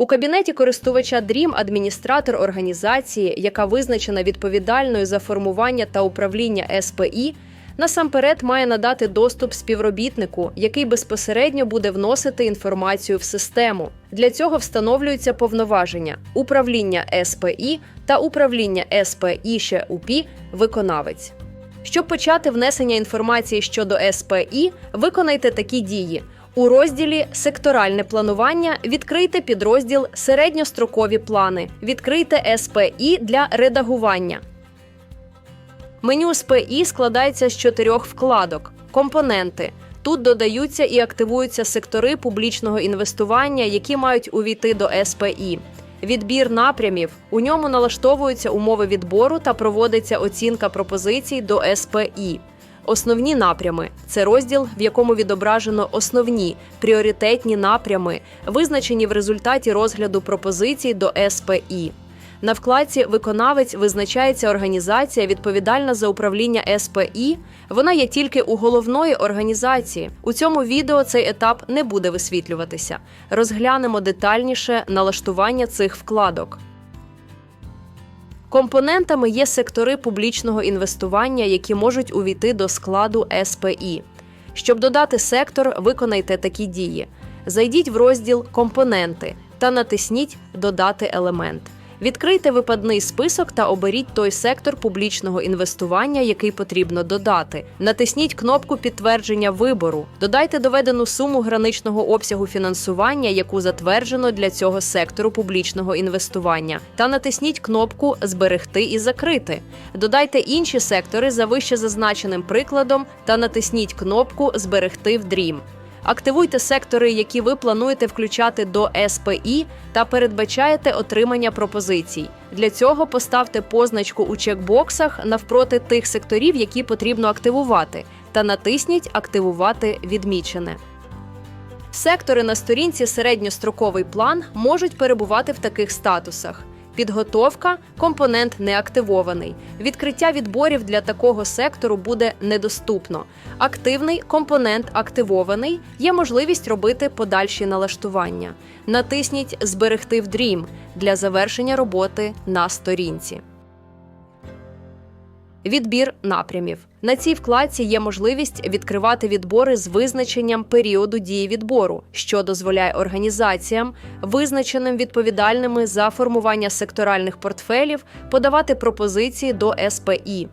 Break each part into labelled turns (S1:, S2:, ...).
S1: У кабінеті користувача DREAM адміністратор організації, яка визначена відповідальною за формування та управління СПІ, насамперед має надати доступ співробітнику, який безпосередньо буде вносити інформацію в систему. Для цього встановлюються повноваження управління СПІ та управління СПІ ще УПІ виконавець. Щоб почати внесення інформації щодо СПІ, виконайте такі дії. У розділі Секторальне планування відкрийте підрозділ Середньострокові плани. Відкрийте СПІ для редагування. Меню СПІ складається з чотирьох вкладок: компоненти. Тут додаються і активуються сектори публічного інвестування, які мають увійти до СПІ. Відбір напрямів у ньому налаштовуються умови відбору та проводиться оцінка пропозицій до СПІ. Основні напрями це розділ, в якому відображено основні пріоритетні напрями, визначені в результаті розгляду пропозицій до СПІ. На вкладці Виконавець визначається організація, відповідальна за управління СПІ. Вона є тільки у головної організації. У цьому відео цей етап не буде висвітлюватися. Розглянемо детальніше налаштування цих вкладок. Компонентами є сектори публічного інвестування, які можуть увійти до складу СПІ. Щоб додати сектор, виконайте такі дії: зайдіть в розділ Компоненти та натисніть Додати елемент. Відкрийте випадний список та оберіть той сектор публічного інвестування, який потрібно додати. Натисніть кнопку підтвердження вибору. Додайте доведену суму граничного обсягу фінансування, яку затверджено для цього сектору публічного інвестування, та натисніть кнопку Зберегти і закрити. Додайте інші сектори за вище зазначеним прикладом та натисніть кнопку Зберегти в DREAM. Активуйте сектори, які ви плануєте включати до СПІ, та передбачаєте отримання пропозицій. Для цього поставте позначку у чекбоксах навпроти тих секторів, які потрібно активувати, та натисніть Активувати відмічене. Сектори на сторінці середньостроковий план можуть перебувати в таких статусах. Підготовка компонент не активований. Відкриття відборів для такого сектору буде недоступно. Активний компонент активований. Є можливість робити подальші налаштування. Натисніть Зберегти в DREAM для завершення роботи на сторінці. Відбір напрямів на цій вкладці є можливість відкривати відбори з визначенням періоду дії відбору, що дозволяє організаціям, визначеним відповідальними за формування секторальних портфелів, подавати пропозиції до СПІ.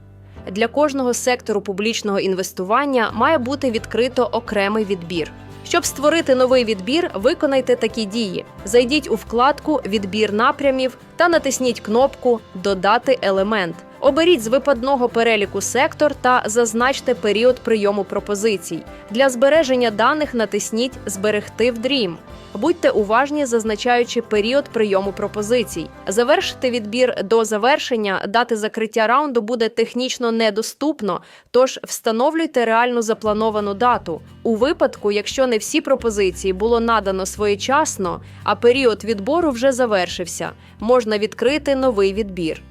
S1: Для кожного сектору публічного інвестування має бути відкрито окремий відбір. Щоб створити новий відбір, виконайте такі дії: зайдіть у вкладку Відбір напрямів та натисніть кнопку Додати елемент. Оберіть з випадного переліку сектор та зазначте період прийому пропозицій. Для збереження даних натисніть Зберегти в DREAM. Будьте уважні, зазначаючи період прийому пропозицій. Завершити відбір до завершення дати закриття раунду буде технічно недоступно, тож встановлюйте реальну заплановану дату. У випадку, якщо не всі пропозиції було надано своєчасно, а період відбору вже завершився, можна відкрити новий відбір.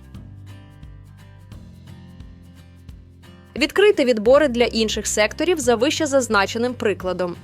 S1: Відкрити відбори для інших секторів за вище зазначеним прикладом.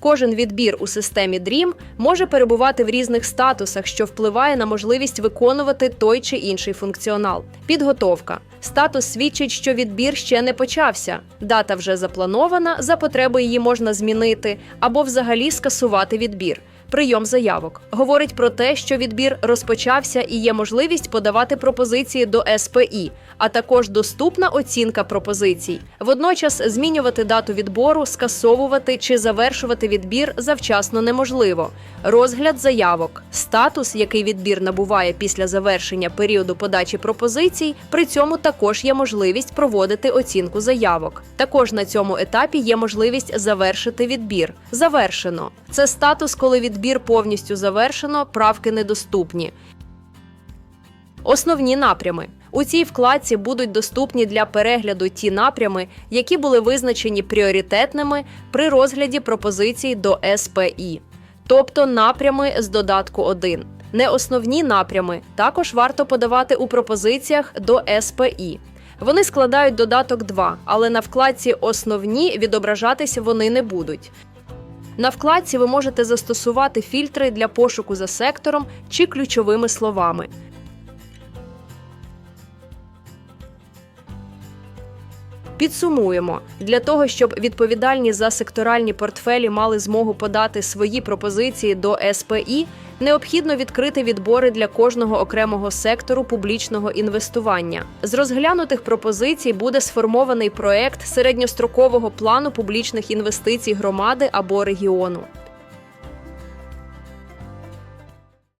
S1: Кожен відбір у системі DREAM може перебувати в різних статусах, що впливає на можливість виконувати той чи інший функціонал. Підготовка. Статус свідчить, що відбір ще не почався. Дата вже запланована, за потреби її можна змінити або взагалі скасувати відбір. Прийом заявок говорить про те, що відбір розпочався і є можливість подавати пропозиції до СПІ, а також доступна оцінка пропозицій. Водночас змінювати дату відбору, скасовувати чи завершувати відбір завчасно неможливо. Розгляд заявок, статус, який відбір набуває після завершення періоду подачі пропозицій. При цьому також є можливість проводити оцінку заявок. Також на цьому етапі є можливість завершити відбір. Завершено. Це статус, коли відбір повністю завершено, правки недоступні. Основні напрями у цій вкладці будуть доступні для перегляду ті напрями, які були визначені пріоритетними при розгляді пропозицій до СПІ, тобто напрями з додатку 1. Неосновні напрями також варто подавати у пропозиціях до СПІ. Вони складають додаток 2, але на вкладці Основні відображатися вони не будуть. На вкладці ви можете застосувати фільтри для пошуку за сектором чи ключовими словами. Підсумуємо для того, щоб відповідальні за секторальні портфелі мали змогу подати свої пропозиції до СПІ, необхідно відкрити відбори для кожного окремого сектору публічного інвестування. З розглянутих пропозицій буде сформований проект середньострокового плану публічних інвестицій громади або регіону.